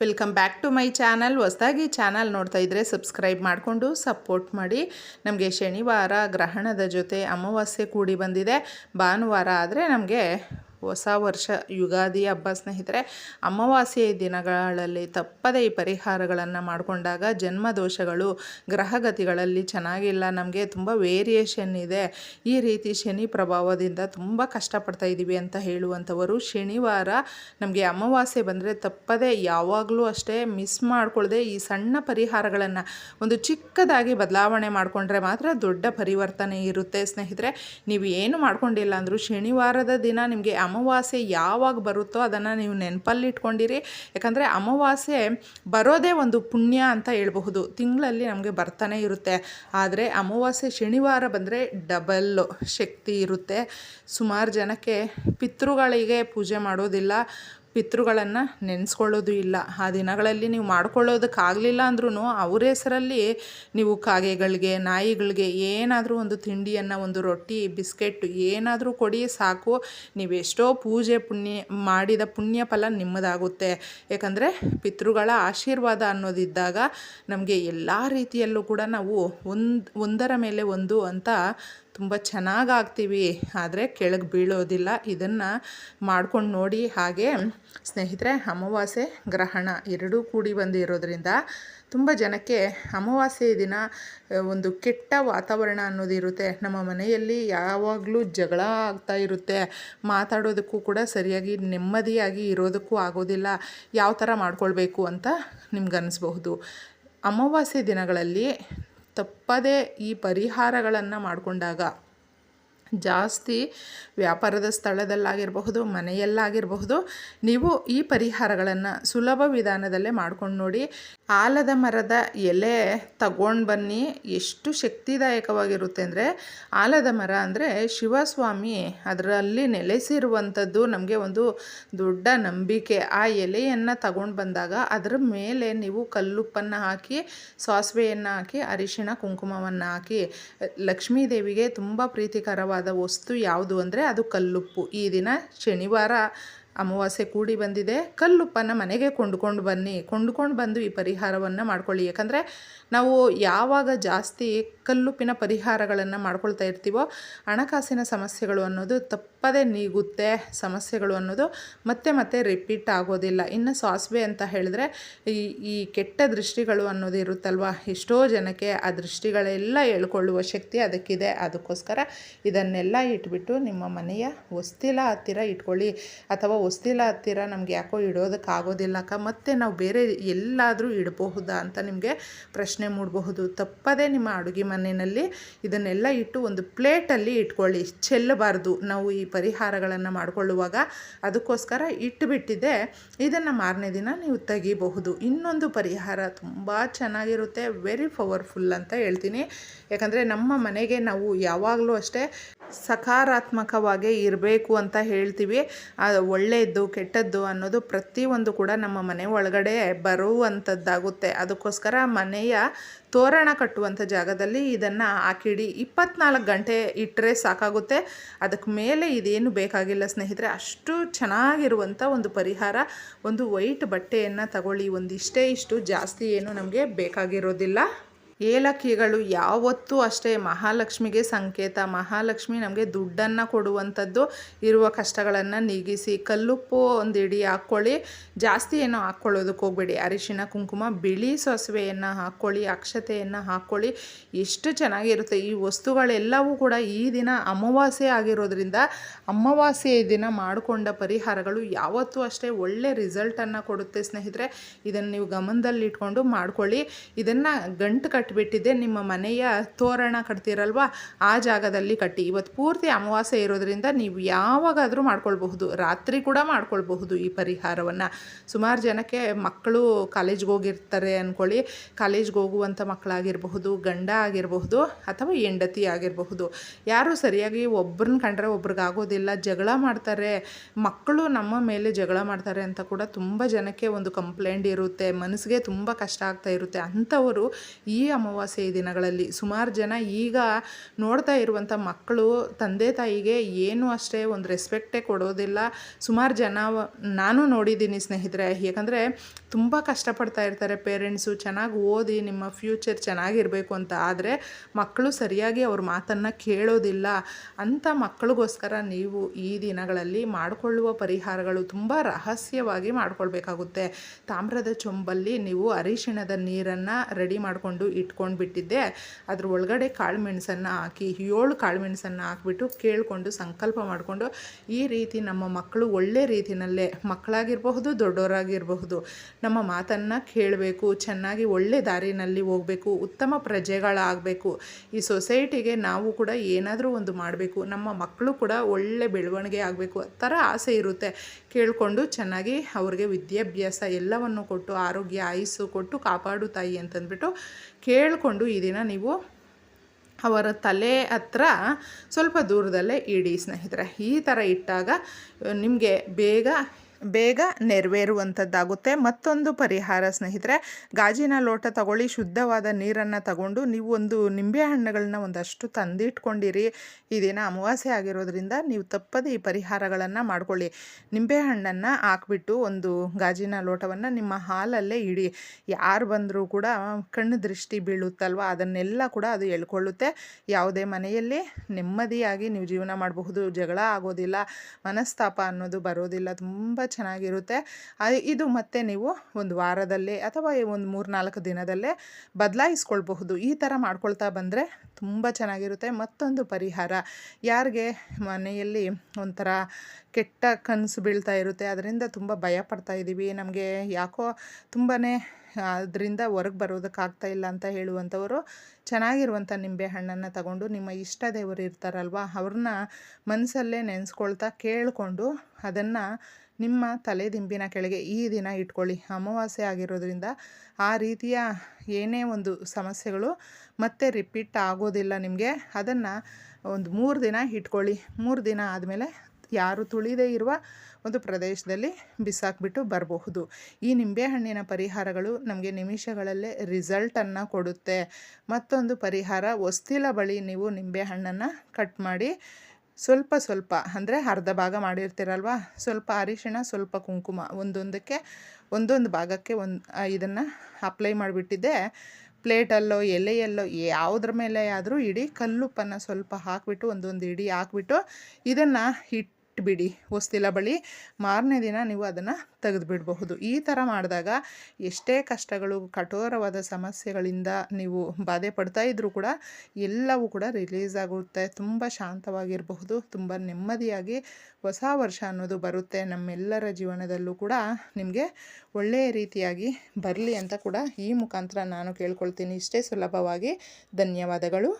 Welcome back to my channel ಹೊಸದಾಗಿ channel ನೋಡ್ತಾ ಇದ್ದರೆ ಸಬ್ಸ್ಕ್ರೈಬ್ ಮಾಡಿಕೊಂಡು ಸಪೋರ್ಟ್ ಮಾಡಿ. ನಮಗೆ ಶನಿವಾರ ಗ್ರಹಣದ ಜೊತೆ ಅಮಾವಾಸ್ಯೆ ಕೂಡಿ ಬಂದಿದೆ. ಭಾನುವಾರ ಆದರೆ ನಮಗೆ ಹೊಸ ವರ್ಷ ಯುಗಾದಿ ಹಬ್ಬ ಸ್ನೇಹಿತರೆ, ಅಮಾವಾಸ್ಯೆ ದಿನಗಳಲ್ಲಿ ತಪ್ಪದೇ ಈ ಪರಿಹಾರಗಳನ್ನು ಮಾಡಿಕೊಂಡಾಗ ಜನ್ಮದೋಷಗಳು ಗ್ರಹಗತಿಗಳಲ್ಲಿ ಚೆನ್ನಾಗಿಲ್ಲ, ನಮಗೆ ತುಂಬ ವೇರಿಯೇಷನ್ ಇದೆ. ಈ ರೀತಿ ಶನಿ ಪ್ರಭಾವದಿಂದ ತುಂಬ ಕಷ್ಟಪಡ್ತಾ ಇದ್ದೀವಿ ಅಂತ ಹೇಳುವಂಥವರು ಶನಿವಾರ ನಮಗೆ ಅಮಾವಾಸ್ಯೆ ಬಂದರೆ ತಪ್ಪದೇ ಯಾವಾಗಲೂ ಅಷ್ಟೇ ಮಿಸ್ ಮಾಡ್ಕೊಳ್ಳದೆ ಈ ಸಣ್ಣ ಪರಿಹಾರಗಳನ್ನು ಒಂದು ಚಿಕ್ಕದಾಗಿ ಬದಲಾವಣೆ ಮಾಡಿಕೊಂಡ್ರೆ ಮಾತ್ರ ದೊಡ್ಡ ಪರಿವರ್ತನೆ ಇರುತ್ತೆ ಸ್ನೇಹಿತರೆ. ನೀವು ಏನು ಮಾಡ್ಕೊಂಡಿಲ್ಲ ಅಂದರೂ ಶನಿವಾರದ ದಿನ ನಿಮಗೆ ಅಮಾವಾಸ್ಯೆ ಯಾವಾಗ ಬರುತ್ತೋ ಅದನ್ನು ನೀವು ನೆನಪಲ್ಲಿ ಇಟ್ಕೊಂಡಿರಿ ಯಾಕಂದರೆ ಅಮಾವಾಸ್ಯೆ ಬರೋದೇ ಒಂದು ಪುಣ್ಯ ಅಂತ ಹೇಳ್ಬಹುದು. ತಿಂಗಳಲ್ಲಿ ನಮಗೆ ಬರ್ತಾನೆ ಇರುತ್ತೆ. ಆದರೆ ಅಮಾವಾಸ್ಯೆ ಶನಿವಾರ ಬಂದರೆ ಡಬಲ್ಲು ಶಕ್ತಿ ಇರುತ್ತೆ. ಸುಮಾರು ಜನಕ್ಕೆ ಪಿತೃಗಳಿಗೆ ಪೂಜೆ ಮಾಡೋದಿಲ್ಲ. ಪಿತೃಗಳನ್ನು ನೆನೆಸ್ಕೊಳ್ಳೋದು ಇಲ್ಲ. ಆ ದಿನಗಳಲ್ಲಿ ನೀವು ಮಾಡ್ಕೊಳ್ಳೋದಕ್ಕಾಗಲಿಲ್ಲ ಅಂದ್ರೂ ಅವ್ರ ಹೆಸರಲ್ಲಿ ನೀವು ಕಾಗೆಗಳಿಗೆ, ನಾಯಿಗಳಿಗೆ ಏನಾದರೂ ಒಂದು ತಿಂಡಿಯನ್ನು, ಒಂದು ರೊಟ್ಟಿ, ಬಿಸ್ಕೆಟ್ ಏನಾದರೂ ಕೊಡಿ ಸಾಕು. ನೀವೆಷ್ಟೋ ಪೂಜೆ ಪುಣ್ಯ ಮಾಡಿದ ಪುಣ್ಯ ಫಲ ನಿಮ್ಮದಾಗುತ್ತೆ. ಯಾಕಂದರೆ ಪಿತೃಗಳ ಆಶೀರ್ವಾದ ಅನ್ನೋದಿದ್ದಾಗ ನಮಗೆ ಎಲ್ಲ ರೀತಿಯಲ್ಲೂ ಕೂಡ ನಾವು ಒಂದು, ಒಂದರ ಮೇಲೆ ಒಂದು ಅಂತ ತುಂಬ ಚೆನ್ನಾಗಿ ಆಗ್ತೀವಿ ಆದರೆ ಕೆಳಗೆ ಬೀಳೋದಿಲ್ಲ. ಇದನ್ನು ಮಾಡ್ಕೊಂಡು ನೋಡಿ ಹಾಗೆ ಸ್ನೇಹಿತರೆ, ಅಮಾವಾಸ್ಯೆ ಗ್ರಹಣ ಎರಡೂ ಕೂಡಿ ಬಂದಿರೋದ್ರಿಂದ ತುಂಬ ಜನಕ್ಕೆ ಅಮಾವಾಸ್ಯೆ ದಿನ ಒಂದು ಕೆಟ್ಟ ವಾತಾವರಣ ಅನ್ನೋದು ಇರುತ್ತೆ. ನಮ್ಮ ಮನೆಯಲ್ಲಿ ಯಾವಾಗಲೂ ಜಗಳ ಆಗ್ತಾ ಇರುತ್ತೆ. ಮಾತಾಡೋದಕ್ಕೂ ಕೂಡ ಸರಿಯಾಗಿ ನೆಮ್ಮದಿಯಾಗಿ ಇರೋದಕ್ಕೂ ಆಗೋದಿಲ್ಲ. ಯಾವ ಥರ ಮಾಡ್ಕೊಳ್ಬೇಕು ಅಂತ ನಿಮ್ಗೆ ಅನ್ನಿಸ್ಬಹುದು ಅಮಾವಾಸ್ಯೆ ದಿನಗಳಲ್ಲಿ ತಪ್ಪದೇ ಈ ಪರಿಹಾರಗಳನ್ನು ಮಾಡಿಕೊಂಡಾಗ ಜಾಸ್ತಿ ವ್ಯಾಪಾರದ ಸ್ಥಳದಲ್ಲಾಗಿರಬಹುದು, ಮನೆಯಲ್ಲಾಗಿರಬಹುದು, ನೀವು ಈ ಪರಿಹಾರಗಳನ್ನು ಸುಲಭ ವಿಧಾನದಲ್ಲೇ ಮಾಡ್ಕೊಂಡು ನೋಡಿ, ಆಲದ ಮರದ ಎಲೆ ತಗೊಂಡು ಬನ್ನಿ. ಎಷ್ಟು ಶಕ್ತಿದಾಯಕವಾಗಿರುತ್ತೆ ಅಂದರೆ, ಆಲದ ಮರ ಅಂದರೆ ಶಿವಸ್ವಾಮಿ ಅದರಲ್ಲಿ ನೆಲೆಸಿರುವಂಥದ್ದು ನಮಗೆ ಒಂದು ದೊಡ್ಡ ನಂಬಿಕೆ. ಆ ಎಲೆಯನ್ನು ತಗೊಂಡು ಬಂದಾಗ ಅದರ ಮೇಲೆ ನೀವು ಕಲ್ಲುಪ್ಪನ್ನು ಹಾಕಿ, ಸಾಸಿವೆಯನ್ನು ಹಾಕಿ, ಅರಿಶಿಣ, ಕುಂಕುಮವನ್ನು ಹಾಕಿ, ಲಕ್ಷ್ಮೀದೇವಿಗೆ ತುಂಬ ಪ್ರೀತಿಕರವಾದ ವಸ್ತು ಯಾವುದು ಅಂದರೆ ಅದು ಕಲ್ಲುಪ್ಪು. ಈ ದಿನ ಶನಿವಾರ ಅಮಾವಾಸ್ಯೆ ಕೂಡಿ ಬಂದಿದೆ. ಕಲ್ಲುಪ್ಪನ್ನು ಮನೆಗೆ ಕೊಂಡ್ಕೊಂಡು ಬನ್ನಿ. ಕೊಂಡ್ಕೊಂಡು ಬಂದು ಈ ಪರಿಹಾರವನ್ನು ಮಾಡ್ಕೊಳ್ಳಿ. ಯಾಕಂದರೆ ನಾವು ಯಾವಾಗ ಜಾಸ್ತಿ ಕಲ್ಲುಪ್ಪಿನ ಪರಿಹಾರಗಳನ್ನು ಮಾಡ್ಕೊಳ್ತಾ ಇರ್ತೀವೋ, ಹಣಕಾಸಿನ ಸಮಸ್ಯೆಗಳು ಅನ್ನೋದು ತಪ್ಪದೇ ನೀಗುತ್ತೆ ಸಮಸ್ಯೆಗಳು ಅನ್ನೋದು ಮತ್ತೆ ಮತ್ತೆ ರಿಪೀಟ್ ಆಗೋದಿಲ್ಲ. ಇನ್ನು ಸಾಸಿವೆ ಅಂತ ಹೇಳಿದ್ರೆ ಈ ಈ ಕೆಟ್ಟ ದೃಷ್ಟಿಗಳು ಅನ್ನೋದು ಇರುತ್ತಲ್ವ? ಎಷ್ಟೋ ಜನಕ್ಕೆ ಆ ದೃಷ್ಟಿಗಳೆಲ್ಲ ಹೇಳ್ಕೊಳ್ಳುವ ಶಕ್ತಿ ಅದಕ್ಕಿದೆ. ಅದಕ್ಕೋಸ್ಕರ ಇದನ್ನೆಲ್ಲ ಇಟ್ಬಿಟ್ಟು ನಿಮ್ಮ ಮನೆಯ ಹೊಸ್ತಿಲ ಹತ್ತಿರ ಇಟ್ಕೊಳ್ಳಿ. ಅಥವಾ ಹೊಸ್ತಿಲ ಹತ್ತಿರ ನಮಗೆ ಯಾಕೋ ಇಡೋದಕ್ಕಾಗೋದಿಲ್ಲ ಅಕ್ಕ. ಮತ್ತೆ ನಾವು ಬೇರೆ ಎಲ್ಲಾದರೂ ಇಡಬಹುದಾ ಅಂತ ನಿಮಗೆ ಪ್ರಶ್ನೆ ಮೂಡಬಹುದು. ತಪ್ಪದೇ ನಿಮ್ಮ ಅಡುಗೆ ಮನೆಯಲ್ಲಿ ಇದನ್ನೆಲ್ಲ ಇಟ್ಟು ಒಂದು ಪ್ಲೇಟಲ್ಲಿ ಇಟ್ಕೊಳ್ಳಿ. ಚೆಲ್ಲಬಾರ್ದು. ನಾವು ಈ ಪರಿಹಾರಗಳನ್ನು ಮಾಡಿಕೊಳ್ಳುವಾಗ ಅದಕ್ಕೋಸ್ಕರ ಇಟ್ಟುಬಿಟ್ಟಿದೆ ಇದನ್ನು ಮಾರನೇ ದಿನ ನೀವು ತೆಗಿಬಹುದು. ಇನ್ನೊಂದು ಪರಿಹಾರ ತುಂಬ ಚೆನ್ನಾಗಿರುತ್ತೆ. ವೆರಿ ಪವರ್ಫುಲ್ ಅಂತ ಹೇಳ್ತೀನಿ. ಯಾಕಂದರೆ ನಮ್ಮ ಮನೆಗೆ ನಾವು ಯಾವಾಗಲೂ ಅಷ್ಟೇ ಸಕಾರಾತ್ಮಕವಾಗೇ ಇರಬೇಕು ಅಂತ ಹೇಳ್ತೀವಿ. ಒಳ್ಳೆಯದು ಕೆಟ್ಟದ್ದು ಅನ್ನೋದು ಪ್ರತಿಯೊಂದು ಕೂಡ ನಮ್ಮ ಮನೆ ಒಳಗಡೆ ಬರುವಂಥದ್ದಾಗುತ್ತೆ. ಅದಕ್ಕೋಸ್ಕರ ಮನೆಯ ತೋರಣ ಕಟ್ಟುವಂಥ ಜಾಗದಲ್ಲಿ ಇದನ್ನು ಹಾಕಿಡಿ. ಇಪ್ಪತ್ನಾಲ್ಕು ಗಂಟೆ ಇಟ್ಟರೆ ಸಾಕಾಗುತ್ತೆ. ಅದಕ್ಕೆ ಮೇಲೆ ಇದೇನು ಬೇಕಾಗಿಲ್ಲ ಸ್ನೇಹಿತರೆ, ಅಷ್ಟು ಚೆನ್ನಾಗಿರುವಂಥ ಒಂದು ಪರಿಹಾರ, ಒಂದು ವೈಟ್ ಬಟ್ಟೆಯನ್ನು ತಗೊಳ್ಳಿ. ಒಂದಿಷ್ಟೇ ಇಷ್ಟು ಜಾಸ್ತಿ ಏನು ನಮಗೆ ಬೇಕಾಗಿರೋದಿಲ್ಲ. ಏಲಕ್ಕಿಗಳು ಯಾವತ್ತೂ ಅಷ್ಟೇ. ಮಹಾಲಕ್ಷ್ಮಿಗೆ ಸಂಕೇತ. ಮಹಾಲಕ್ಷ್ಮಿ ನಮಗೆ ದುಡ್ಡನ್ನು ಕೊಡುವಂಥದ್ದು. ಇರುವ ಕಷ್ಟಗಳನ್ನು ನೀಗಿಸಿ, ಕಲ್ಲುಪ್ಪು ಒಂದು ಇಡಿ ಹಾಕ್ಕೊಳ್ಳಿ. ಜಾಸ್ತಿ ಏನೋ ಹಾಕ್ಕೊಳ್ಳೋದಕ್ಕೆ ಹೋಗಬೇಡಿ. ಅರಿಶಿನ, ಕುಂಕುಮ, ಬಿಳಿ ಸಾಸಿವೆಯನ್ನು ಹಾಕ್ಕೊಳ್ಳಿ, ಅಕ್ಷತೆಯನ್ನು ಹಾಕ್ಕೊಳ್ಳಿ. ಎಷ್ಟು ಚೆನ್ನಾಗಿರುತ್ತೆ. ಈ ವಸ್ತುಗಳೆಲ್ಲವೂ ಕೂಡ ಈ ದಿನ ಅಮಾವಾಸ್ಯೆ ಆಗಿರೋದ್ರಿಂದ ಅಮಾವಾಸ್ಯೆ ದಿನ ಮಾಡಿಕೊಂಡ ಪರಿಹಾರಗಳು ಯಾವತ್ತೂ ಅಷ್ಟೇ ಒಳ್ಳೆ ರಿಸಲ್ಟನ್ನು ಕೊಡುತ್ತೆ ಸ್ನೇಹಿತರೆ. ಇದನ್ನು ನೀವು ಗಮನದಲ್ಲಿಟ್ಕೊಂಡು ಮಾಡ್ಕೊಳ್ಳಿ. ಇದನ್ನು ಗಂಟು ಕಟ್ಟಿಬಿಟ್ಟಿದ್ದೆ. ನಿಮ್ಮ ಮನೆಯ ತೋರಣ ಕಟ್ತೀರಲ್ವ? ಆ ಜಾಗದಲ್ಲಿ ಕಟ್ಟಿ. ಇವತ್ತು ಪೂರ್ತಿ ಅಮಾವಾಸ್ಯೆ ಇರೋದ್ರಿಂದ ನೀವು ಯಾವಾಗಾದರೂ ಮಾಡ್ಕೊಳ್ಬಹುದು. ರಾತ್ರಿ ಕೂಡ ಮಾಡ್ಕೊಳ್ಬಹುದು ಈ ಪರಿಹಾರವನ್ನು. ಸುಮಾರು ಜನಕ್ಕೆ ಮಕ್ಕಳು ಕಾಲೇಜ್ಗೆ ಹೋಗಿರ್ತಾರೆ ಅಂದ್ಕೊಳ್ಳಿ ಕಾಲೇಜ್ಗೆ ಹೋಗುವಂಥ ಮಕ್ಕಳಾಗಿರಬಹುದು, ಗಂಡ ಆಗಿರಬಹುದು ಅಥವಾ ಹೆಂಡತಿ ಆಗಿರಬಹುದು. ಯಾರು ಸರಿಯಾಗಿ ಒಬ್ರನ್ನ ಕಂಡ್ರೆ ಒಬ್ರಿಗಾಗೋದಿಲ್ಲ ಜಗಳ ಮಾಡ್ತಾರೆ. ಮಕ್ಕಳು ನಮ್ಮ ಮೇಲೆ ಜಗಳ ಮಾಡ್ತಾರೆ ಅಂತ ಕೂಡ ತುಂಬ ಜನಕ್ಕೆ ಒಂದು ಕಂಪ್ಲೇಂಟ್ ಇರುತ್ತೆ. ಮನಸ್ಸಿಗೆ ತುಂಬ ಕಷ್ಟ ಆಗ್ತಾ ಇರುತ್ತೆ. ಅಂಥವರು ಈ ಅಮಾವಾಸ್ಯೆ ದಿನಗಳಲ್ಲಿ ಸುಮಾರು ಜನ ಈಗ ನೋಡ್ತಾ ಇರುವಂಥ ಮಕ್ಕಳು, ತಂದೆ ತಾಯಿಗೆ ಏನು ಅಷ್ಟೇ ಒಂದು ರೆಸ್ಪೆಕ್ಟೇ ಕೊಡೋದಿಲ್ಲ. ಸುಮಾರು ಜನ ನಾನು ನೋಡಿದ್ದೀನಿ ಸ್ನೇಹಿತರೆ, ಯಾಕಂದರೆ ತುಂಬ ಕಷ್ಟಪಡ್ತಾ ಇರ್ತಾರೆ ಪೇರೆಂಟ್ಸು ಚೆನ್ನಾಗಿ ಓದಿ ನಿಮ್ಮ ಫ್ಯೂಚರ್ ಚೆನ್ನಾಗಿರಬೇಕು ಅಂತ. ಆದರೆ ಮಕ್ಕಳು ಸರಿಯಾಗಿ ಅವ್ರ ಮಾತನ್ನು ಕೇಳೋದಿಲ್ಲ. ಅಂಥ ಮಕ್ಕಳಿಗೋಸ್ಕರ ನೀವು ಈ ದಿನಗಳಲ್ಲಿ ಮಾಡಿಕೊಳ್ಳುವ ಪರಿಹಾರಗಳು ತುಂಬ ರಹಸ್ಯವಾಗಿ ಮಾಡ್ಕೊಳ್ಬೇಕಾಗುತ್ತೆ. ತಾಮ್ರದ ಚೊಂಬಲ್ಲಿ ನೀವು ಅರಿಶಿಣದ ನೀರನ್ನು ರೆಡಿ ಮಾಡಿಕೊಂಡು ಇಟ್ಕೊಂಡು ಬಿಟ್ಟಿದ್ದೆ ಅದ್ರ ಒಳಗಡೆ ಕಾಳು ಮೆಣಸನ್ನು ಹಾಕಿ, ಏಳು ಕಾಳು ಮೆಣಸನ್ನು ಹಾಕ್ಬಿಟ್ಟು ಕೇಳಿಕೊಂಡು ಸಂಕಲ್ಪ ಮಾಡಿಕೊಂಡು, ಈ ರೀತಿ ನಮ್ಮ ಮಕ್ಕಳು ಒಳ್ಳೆ ರೀತಿಯಲ್ಲೇ ಮಕ್ಕಳಾಗಿರಬಹುದು ದೊಡ್ಡವರಾಗಿರಬಹುದು ನಮ್ಮ ಮಾತನ್ನು ಕೇಳಬೇಕು, ಚೆನ್ನಾಗಿ ಒಳ್ಳೆ ದಾರಿನಲ್ಲಿ ಹೋಗಬೇಕು, ಉತ್ತಮ ಪ್ರಜೆಗಳಾಗಬೇಕು. ಈ ಸೊಸೈಟಿಗೆ ನಾವು ಕೂಡ ಏನಾದರೂ ಒಂದು ಮಾಡಬೇಕು, ನಮ್ಮ ಮಕ್ಕಳು ಕೂಡ ಒಳ್ಳೆ ಬೆಳವಣಿಗೆ ಆಗಬೇಕು ಥರ ಆಸೆ ಇರುತ್ತೆ. ಕೇಳಿಕೊಂಡು ಚೆನ್ನಾಗಿ ಅವ್ರಿಗೆ ವಿದ್ಯಾಭ್ಯಾಸ ಎಲ್ಲವನ್ನು ಕೊಟ್ಟು, ಆರೋಗ್ಯ, ಆಯಸ್ಸು ಕೊಟ್ಟು ಕಾಪಾಡು ತಾಯಿ ಅಂತಂದ್ಬಿಟ್ಟು ಕೇಳಿಕೊಂಡು ಈ ದಿನ ನೀವು ಅವರ ತಲೆ ಹತ್ರ ಸ್ವಲ್ಪ ದೂರದಲ್ಲೇ ಇಡಿ ಸ್ನೇಹಿತರೆ. ಈ ಥರ ಇಟ್ಟಾಗ ನಿಮಗೆ ಬೇಗ ಬೇಗ ನೆರವೇರುವಂಥದ್ದಾಗುತ್ತೆ. ಮತ್ತೊಂದು ಪರಿಹಾರ ಸ್ನೇಹಿತರೆ, ಗಾಜಿನ ಲೋಟ ತಗೊಳ್ಳಿ, ಶುದ್ಧವಾದ ನೀರನ್ನು ತಗೊಂಡು ನೀವು ಒಂದು ನಿಂಬೆ ಹಣ್ಣುಗಳನ್ನ ಒಂದಷ್ಟು ತಂದಿಟ್ಕೊಂಡಿರಿ. ಈ ದಿನ ಅಮಾವಾಸ್ಯೆ ಆಗಿರೋದ್ರಿಂದ ನೀವು ತಪ್ಪದೆ ಈ ಪರಿಹಾರಗಳನ್ನು ಮಾಡ್ಕೊಳ್ಳಿ. ನಿಂಬೆ ಹಣ್ಣನ್ನು ಹಾಕ್ಬಿಟ್ಟು ಒಂದು ಗಾಜಿನ ಲೋಟವನ್ನು ನಿಮ್ಮ ಹಾಲಲ್ಲೇ ಇಡಿ. ಯಾರು ಬಂದರೂ ಕೂಡ ಕಣ್ಣು ದೃಷ್ಟಿ ಬೀಳುತ್ತಲ್ವ? ಅದನ್ನೆಲ್ಲ ಕೂಡ ಅದು ಎಳ್ಕೊಳ್ಳುತ್ತೆ ಯಾವುದೇ ಮನೆಯಲ್ಲಿ ನೆಮ್ಮದಿಯಾಗಿ ನೀವು ಜೀವನ ಮಾಡಬಹುದು. ಜಗಳ ಆಗೋದಿಲ್ಲ, ಮನಸ್ತಾಪ ಅನ್ನೋದು ಬರೋದಿಲ್ಲ. ತುಂಬ ಚೆನ್ನಾಗಿರುತ್ತೆ. ಇದು ಮತ್ತೆ ನೀವು ಒಂದು ವಾರದಲ್ಲಿ ಅಥವಾ ಒಂದು ಮೂರು ನಾಲ್ಕು ದಿನದಲ್ಲೇ ಬದಲಾಯಿಸ್ಕೊಳ್ಬಹುದು. ಈ ಥರ ಮಾಡ್ಕೊಳ್ತಾ ಬಂದರೆ ತುಂಬ ಚೆನ್ನಾಗಿರುತ್ತೆ. ಮತ್ತೊಂದು ಪರಿಹಾರ. ಯಾರಿಗೆ ಮನೆಯಲ್ಲಿ ಒಂಥರ ಕೆಟ್ಟ ಕನಸು ಬೀಳ್ತಾ ಇರುತ್ತೆ, ಅದರಿಂದ ತುಂಬ ಭಯ ಪಡ್ತಾ ಇದ್ದೀವಿ ನಮಗೆ ಯಾಕೋ ತುಂಬಾ ಅದರಿಂದ ಹೊರಗೆ ಬರೋದಕ್ಕಾಗ್ತಾ ಇಲ್ಲ ಅಂತ ಹೇಳುವಂಥವರು ಚೆನ್ನಾಗಿರುವಂಥ ನಿಂಬೆ ಹಣ್ಣನ್ನು ತಗೊಂಡು ನಿಮ್ಮ ಇಷ್ಟ ದೇವರು ಇರ್ತಾರಲ್ವ, ಅವ್ರನ್ನ ಮನಸ್ಸಲ್ಲೇ ನೆನೆಸ್ಕೊಳ್ತಾ ಕೇಳಿಕೊಂಡು ಅದನ್ನು ನಿಮ್ಮ ತಲೆದಿಂಬಿನ ಕೆಳಗೆ ಈ ದಿನ ಇಟ್ಕೊಳ್ಳಿ. ಅಮಾವಾಸ್ಯೆ ಆಗಿರೋದ್ರಿಂದ ಆ ರೀತಿಯ ಏನೇ ಒಂದು ಸಮಸ್ಯೆಗಳು ಮತ್ತೆ ರಿಪೀಟ್ ಆಗೋದಿಲ್ಲ ನಿಮಗೆ. ಅದನ್ನು ಒಂದು ಮೂರು ದಿನ ಇಟ್ಕೊಳ್ಳಿ. ಮೂರು ದಿನ ಆದಮೇಲೆ ಯಾರು ತುಳಿದೇ ಇರುವ ಒಂದು ಪ್ರದೇಶದಲ್ಲಿ ಬಿಸಾಕ್ಬಿಟ್ಟು ಬರಬಹುದು. ಈ ನಿಂಬೆಹಣ್ಣಿನ ಪರಿಹಾರಗಳು ನಮಗೆ ನಿಮಿಷಗಳಲ್ಲೇ ರಿಸಲ್ಟನ್ನು ಕೊಡುತ್ತೆ. ಮತ್ತೊಂದು ಪರಿಹಾರ, ಹೊಸ್ತಿಲ ಬಳಿ ನೀವು ನಿಂಬೆಹಣ್ಣನ್ನು ಕಟ್ ಮಾಡಿ ಸ್ವಲ್ಪ ಸ್ವಲ್ಪ, ಅಂದರೆ ಅರ್ಧ ಭಾಗ ಮಾಡಿರ್ತೀರಲ್ವ? ಸ್ವಲ್ಪ ಅರಿಶಿಣ, ಸ್ವಲ್ಪ ಕುಂಕುಮ ಒಂದೊಂದಕ್ಕೆ, ಒಂದೊಂದು ಭಾಗಕ್ಕೆ ಒಂದು ಇದನ್ನು ಅಪ್ಲೈ ಮಾಡಿಬಿಟ್ಟಿದ್ದೆ. ಪ್ಲೇಟಲ್ಲೋ, ಎಲೆಯಲ್ಲೋ, ಯಾವುದ್ರ ಮೇಲೆ ಆದರೂ ಇಡಿ, ಕಲ್ಲುಪ್ಪನ್ನು ಸ್ವಲ್ಪ ಹಾಕಿಬಿಟ್ಟು, ಒಂದೊಂದು ಇಡಿ ಹಾಕ್ಬಿಟ್ಟು, ಇದನ್ನು ಇಟ್ಬಿಡಿ ಹೊಸ್ತಿಲ ಬಳಿ. ಮಾರನೇ ದಿನ ನೀವು ಅದನ್ನು ತೆಗೆದುಬಿಡಬಹುದು. ಈ ಥರ ಮಾಡಿದಾಗ ಎಷ್ಟೇ ಕಷ್ಟಗಳು, ಕಠೋರವಾದ ಸಮಸ್ಯೆಗಳಿಂದ ನೀವು ಬಾಧೆ ಪಡ್ತಾ ಇದ್ದರೂ ಕೂಡ ಎಲ್ಲವೂ ಕೂಡ ರಿಲೀಸ್ ಆಗುತ್ತೆ. ತುಂಬ ಶಾಂತವಾಗಿರಬಹುದು. ತುಂಬ ನೆಮ್ಮದಿಯಾಗಿ ಹೊಸ ವರ್ಷ ಅನ್ನೋದು ಬರುತ್ತೆ. ನಮ್ಮೆಲ್ಲರ ಜೀವನದಲ್ಲೂ ಕೂಡ ನಿಮಗೆ ಒಳ್ಳೆಯ ರೀತಿಯಾಗಿ ಬರಲಿ ಅಂತ ಕೂಡ ಈ ಮುಖಾಂತರ ನಾನು ಕೇಳ್ಕೊಳ್ತೀನಿ. ಇಷ್ಟೇ ಸುಲಭವಾಗಿ ಧನ್ಯವಾದಗಳು.